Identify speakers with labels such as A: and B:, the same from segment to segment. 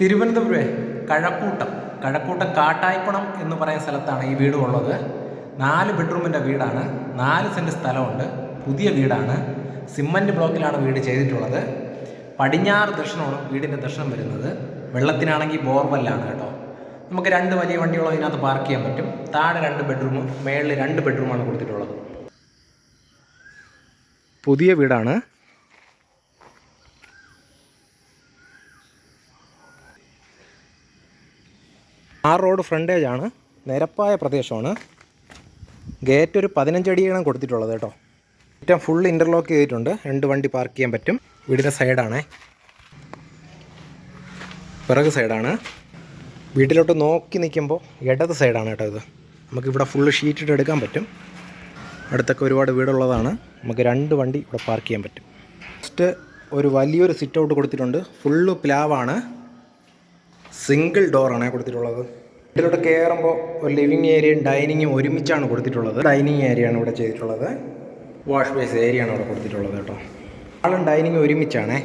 A: തിരുവനന്തപുരം കഴക്കൂട്ടം കഴക്കൂട്ടം കാട്ടായിക്കുണം എന്ന് പറയുന്ന സ്ഥലത്താണ് ഈ വീട് ഉള്ളത്. നാല് ബെഡ്റൂമിന്റെ വീടാണ്. നാല് സെന്റ് സ്ഥലമുണ്ട്. പുതിയ വീടാണ്. സിമന്റ് ബ്ലോക്കിലാണ് വീട് ചെയ്തിട്ടുള്ളത്. പടിഞ്ഞാറ് ദർശനമാണ് വീടിന്റെ ദർശനം വരുന്നത്. വെള്ളത്തിനാണെങ്കിൽ ബോർവെല്ലാണ് കേട്ടോ. നമുക്ക് രണ്ട് വലിയ വണ്ടികളും ഇതിനകത്ത് പാർക്ക് ചെയ്യാൻ പറ്റും. താഴെ രണ്ട് ബെഡ്റൂം മേളിൽ രണ്ട് ബെഡ്റൂമാണ് കൊടുത്തിട്ടുള്ളത്. പുതിയ വീടാണ്. ആ റോഡ് ഫ്രണ്ടേജ് ആണ് നിരപ്പായ പ്രദേശമാണ്. ഗേറ്റ് ഒരു പതിനഞ്ചടിയാണ് കൊടുത്തിട്ടുള്ളത് കേട്ടോ. ഏറ്റവും ഫുൾ ഇന്റർലോക്ക് ചെയ്തിട്ടുണ്ട്. രണ്ട് വണ്ടി പാർക്ക് ചെയ്യാൻ പറ്റും. വീടിന്റെ സൈഡാണേ പിറക് സൈഡാണ് വീട്ടിലോട്ട് നോക്കി നിൽക്കുമ്പോൾ ഇടത് സൈഡാണ് കേട്ടോ ഇത്. നമുക്കിവിടെ ഫുള്ള് ഷീറ്റിട്ട് എടുക്കാൻ പറ്റും. അടുത്തൊക്കെ ഒരുപാട് വീടുള്ളതാണ്. നമുക്ക് രണ്ട് വണ്ടി ഇവിടെ പാർക്ക് ചെയ്യാൻ പറ്റും. ഫസ്റ്റ് ഒരു വലിയൊരു സിറ്റ് ഔട്ട് കൊടുത്തിട്ടുണ്ട്. ഫുള്ള് പ്ലാവാണ് സിംഗിൾ ഡോറാണ് കൊടുത്തിട്ടുള്ളത്. ഇതിലോട്ട് കയറുമ്പോൾ ഒരു ലിവിങ് ഏരിയയും ഡൈനിങ്ങും ഒരുമിച്ചാണ് കൊടുത്തിട്ടുള്ളത്. ഡൈനിങ് ഏരിയയാണ് ഇവിടെ ചെയ്തിട്ടുള്ളത്. വാഷ് ബേസ് ഏരിയയാണ് ഇവിടെ കൊടുത്തിട്ടുള്ളത് കേട്ടോ. ആളും ഡൈനിങ് ഒരുമിച്ചാണേ.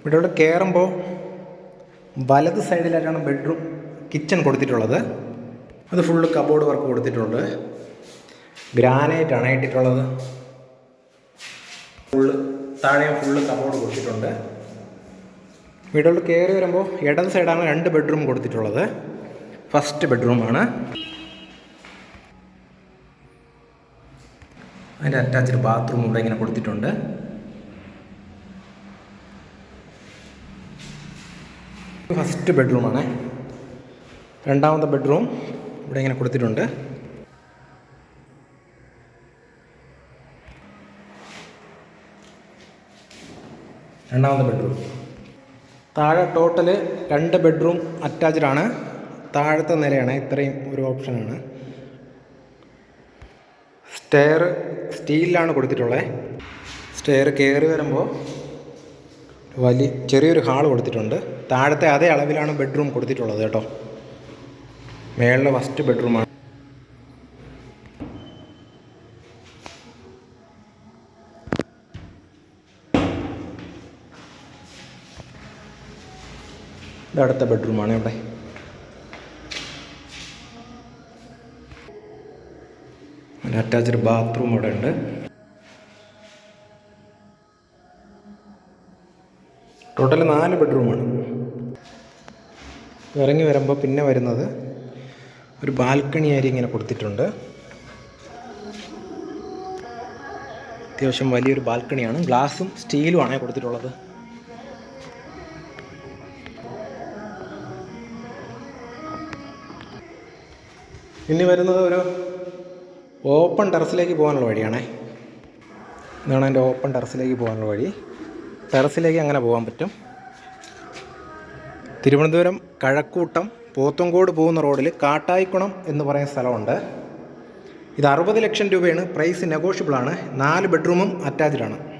A: ഇവിടെയോട്ട് കയറുമ്പോൾ വലത് സൈഡിലായിട്ടാണ് ബെഡ്റൂം കിച്ചൺ കൊടുത്തിട്ടുള്ളത്. അത് ഫുള്ള് കബോർഡ് വർക്ക് കൊടുത്തിട്ടുണ്ട്. ഗ്രാനൈറ്റ് ആണ് ഇട്ടിട്ടുള്ളത്. ഫുള്ള് താഴെ ഫുള്ള് കബോർഡ് കൊടുത്തിട്ടുണ്ട്. വീടുകളിൽ കയറി വരുമ്പോൾ ഇടൻ സൈഡാണ് രണ്ട് ബെഡ്റൂം കൊടുത്തിട്ടുള്ളത്. ഫസ്റ്റ് ബെഡ്റൂമാണ്. അതിന്റെ അറ്റാച്ച്ഡ് ബാത്റൂം ഇവിടെ ഇങ്ങനെ കൊടുത്തിട്ടുണ്ട്. ഫസ്റ്റ് ബെഡ്റൂമാണ്. രണ്ടാമത്തെ ബെഡ്റൂം ഇവിടെ ഇങ്ങനെ കൊടുത്തിട്ടുണ്ട്. രണ്ടാമത്തെ ബെഡ്റൂം. താഴെ ടോട്ടൽ രണ്ട് ബെഡ്റൂം അറ്റാച്ച്ഡ് ആണ്. താഴത്തെ നിലയാണ് ഇത്രയും ഒരു ഓപ്ഷനാണ് സ്റ്റെയർ സ്റ്റീലിലാണ് കൊടുത്തിട്ടുള്ളത് സ്റ്റെയർ കയറി വരുമ്പോൾ വലിയ ചെറിയൊരു ഹാൾ കൊടുത്തിട്ടുണ്ട്. താഴത്തെ അതേ അളവിലാണ് ബെഡ്റൂം കൊടുത്തിട്ടുള്ളത് കേട്ടോ. മേളിലെ ഫസ്റ്റ് ബെഡ്റൂമാണ് ഇത് അടുത്ത ബെഡ്റൂമാണ് ഇവിടെ. അറ്റാച്ച്ഡ് ബാത്റൂം ഇവിടെ ഉണ്ട്. ടോട്ടൽ നാല് ബെഡ്റൂമാണ്. ഇറങ്ങി വരുമ്പോൾ പിന്നെ വരുന്നത് ഒരു ബാൽക്കണി ഏരിയ ഇങ്ങനെ കൊടുത്തിട്ടുണ്ട്. അത്യാവശ്യം വലിയൊരു ബാൽക്കണിയാണ്. ഗ്ലാസും സ്റ്റീലും ആണ് കൊടുത്തിട്ടുള്ളത്. ഇനി വരുന്നത് ഒരു ഓപ്പൺ ടെറസിലേക്ക് പോകാനുള്ള വഴിയാണേ. ഇതാണ് എന്റെ ഓപ്പൺ ടെറസിലേക്ക് പോകാനുള്ള വഴി. ടെറസിലേക്ക് അങ്ങനെ പോകാൻ പറ്റും? തിരുവനന്തപുരം കഴക്കൂട്ടം പോത്തങ്കോട് പോകുന്ന റോഡിൽ കാട്ടായിക്കുണം എന്ന് പറയുന്ന സ്ഥലമുണ്ട്. ഇത് അറുപത് ലക്ഷം രൂപയാണ്. പ്രൈസ് നെഗോഷ്യബിളാണ് നാല് ബെഡ്റൂമും അറ്റാച്ച്ഡാണ്